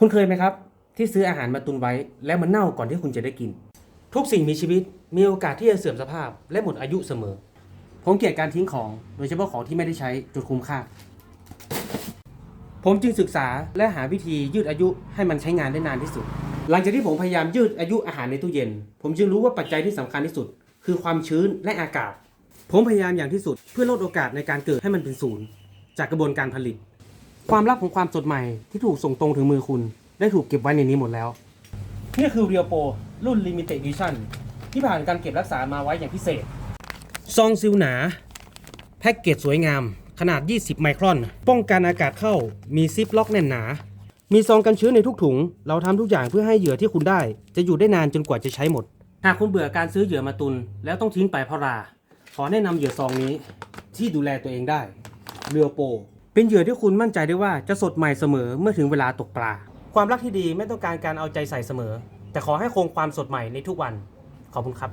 คุณเคยไหมครับ ที่ซื้ออาหารมาตุนไว้ แล้วมันเน่าก่อนที่คุณจะได้กิน ทุกสิ่งมีชีวิตมีโอกาสที่จะเสื่อมสภาพ และหมดอายุเสมอ ผมเกลียดการทิ้งของ โดยเฉพาะของที่ไม่ได้ใช้จนคุ้มค่า ผมจึงศึกษาและหาวิธียืดอายุให้มันใช้งานได้นานที่สุด หลังจากที่ผมพยายามยืดอายุอาหารในตู้เย็น ผมจึงรู้ว่าปัจจัยที่สำคัญที่สุด คือความชื้นและอากาศ ผมพยายามอย่างที่สุดเพื่อลดโอกาสในการเกิดให้มันเป็นศูนย์จากกระบวนการผลิต ความลับของความสดใหม่ที่ถูกส่งตรงถึงมือคุณ ได้ถูกเก็บไว้ในนี้หมดแล้ว นี่คือ Real Pro รุ่น Limited Edition ที่ผ่านการเก็บรักษามาไว้อย่างพิเศษ ซองซิลหนา แพ็กเกจสวยงาม ขนาด 20 ไมครอน ป้องกันอากาศเข้า มีซิปล็อกแน่นหนา มีซองกันชื้นในทุกถุง เราทำทุกอย่างเพื่อให้เหยื่อที่คุณได้ จะอยู่ได้นานจนกว่าจะใช้หมด หากคุณเบื่อการซื้อเหยื่อมาตุน แล้วต้องทิ้งไปเพราะรา ขอแนะนำเหยื่อซองนี้ที่ดูแลตัวเองได้เรือโป เป็นเหยื่อที่คุณมั่นใจได้ว่าจะสดใหม่เสมอเมื่อถึงเวลาตกปลา ความรักที่ดีไม่ต้องการการเอาใจใส่เสมอ แต่ขอให้คงความสดใหม่ในทุกวัน ขอบคุณครับ